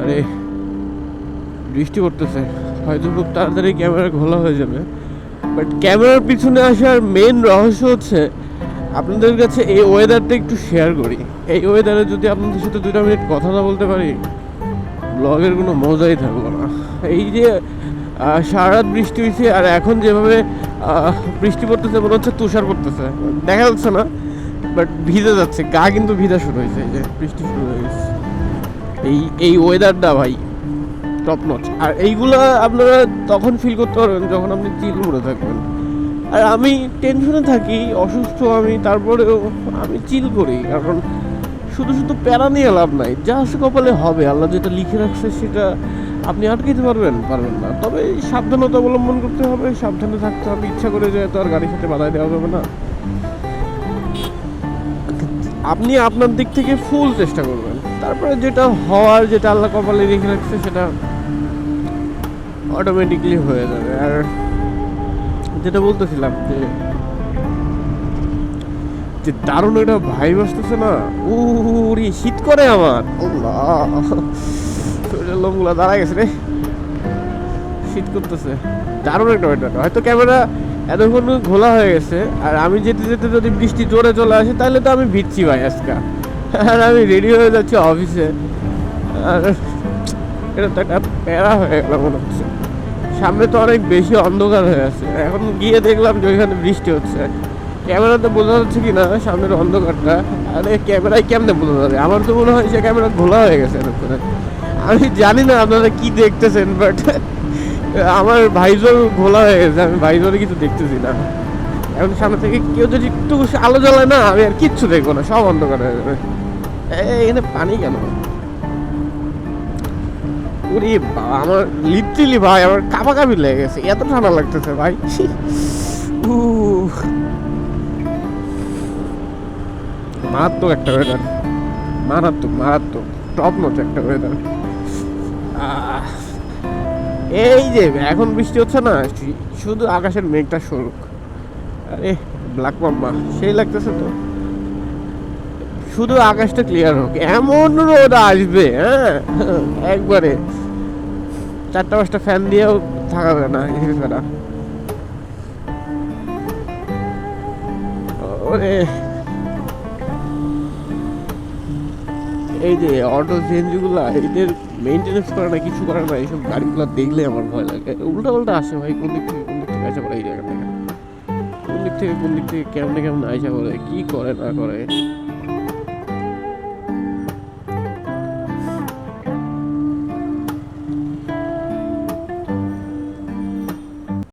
আরে বৃষ্টি পড়তেছে। হয়তো খুব তাড়াতাড়ি ক্যামেরা খোলা হয়ে যাবে। বাট ক্যামেরার পিছনে আসার মেন রহস্য হচ্ছে আপনাদের কাছে এই ওয়েদারটা একটু শেয়ার করি। এই ওয়েদারে যদি আপনাদের সাথে দুটো মিনিট কথা না বলতে পারি ব্লগের কোনো মজাই থাকল না। এই যে আহ, সারা বৃষ্টি হয়েছে আর এখন যেভাবে বৃষ্টি পড়তেছে মনে হচ্ছে তুষার পড়তেছে। দেখা যাচ্ছে না বাট ভিজে যাচ্ছে। গা কিন্তু ভিজা শুরু হয়েছে এই যে বৃষ্টি শুরু হয়ে গেছে। এই এই ওয়েদারটা ভাই টপ নচ আর এইগুলো আপনারা তখন ফিল করতে পারবেন যখন আপনি চিল মোড়ে থাকবেন। আর আমি টেনশনে থাকি, অসুস্থ আমি, তারপরেও আমি চিল করি, কারণ শুধু শুধু প্যারা নিয়ে লাভ নাই যা আছে কপালে হবে। আল্লাহ যেটা লিখে রাখছে সেটা আপনি আটকাইতে পারবেন পারবেন না। তবে সাবধানতা অবলম্বন করতে হবে, সাবধানে থাকতে হবে। ইচ্ছা করে যে তো আর গাড়ির সাথে বাধাই দেওয়া যাবে না। আপনি আপনার দিক থেকে ফুল চেষ্টা করবেন। তারপরে যেটা হওয়ার, যেটা আল্লাহ কপালে লিখে রাখছে, সেটা অটোমেটিকলি হয়ে যাবে। আর যেটা বলতেছিলাম যে যে দারুণ একটা ভাই বসতেছে না? উরি শীত করে আমার। লোমগুলো দাঁড়া গেছে রে। শীত করতেছে। দারুণ একটা ওয়েদার হয়তো ক্যামেরা এতক্ষণ ঘোলা হয়ে গেছে, আর আমি যেতে যেতে যদি বৃষ্টি জোরে চলে আসে, তাহলে তো আমি ভিজছি ভাই আজকে। আর আমি রেডি হয়ে যাচ্ছি অফিসে আর এটা তো একটা প্যারা হয়ে গেল মনে হচ্ছে। সামনে তো অনেক বেশি অন্ধকার হয়ে আছে। এখন গিয়ে দেখলাম যে ওইখানে বৃষ্টি হচ্ছে। ক্যামেরাতে বোঝা যাচ্ছে কি না সামনের অন্ধকারটা। আরে ক্যামেরায় কেমনে বোঝা যাবে? আমার তো মনে হয় সে ক্যামেরা ঘোলা হয়ে গেছে এরকম আমি জানি না আপনারা কি দেখতেছেন বাট আমার ভাইজোর ঘোলা হয়ে গেছে। আমি ভাইজোরে কিছু দেখতেছি না। এখন সামনে থেকে কেউ যদি একটু আলো জ্বালায় না, আমি আর কিচ্ছু দেখব না। সব অন্ধকার হয়ে যাবে। এখানে পানি কেন? ওরে বাবা, আমার লিটারেলি ভাই, আমার কাপা কাপি লেগে গেছে, এত ঠান্ডা লাগতেছে ভাই। মারাত্মক একটা ওয়েদার মারাত্মক মারাত্মক টপ নচ একটা ওয়েদার এই যে, এখন বৃষ্টি হচ্ছে না শুধু আকাশের মেঘটা সরুক। আরে ব্ল্যাক মাম্মা সেই লাগতেছে তো। শুধু আকাশটা ক্লিয়ার হোক, এমন রোদ আসবে হ্যাঁ? একবারে। চারটা পাঁচটা ফ্যান দিয়েও থাকা যাবে না এসে ওরে। এই যে অটো সিএনজিগুলো এদের মেনটেনেন্স করে না, কিছু করে না, এইসব গাড়িগুলো দেখলে আমার ভয় লাগে। উল্টা উল্টা আসে ভাই, কোন দিক থেকে, কোন দিক থেকে আসে পড়ে এই জায়গা থেকে। কোন দিক থেকে, কোন দিক থেকে, কেমনে কেমন আইসা করে কি করে না করে।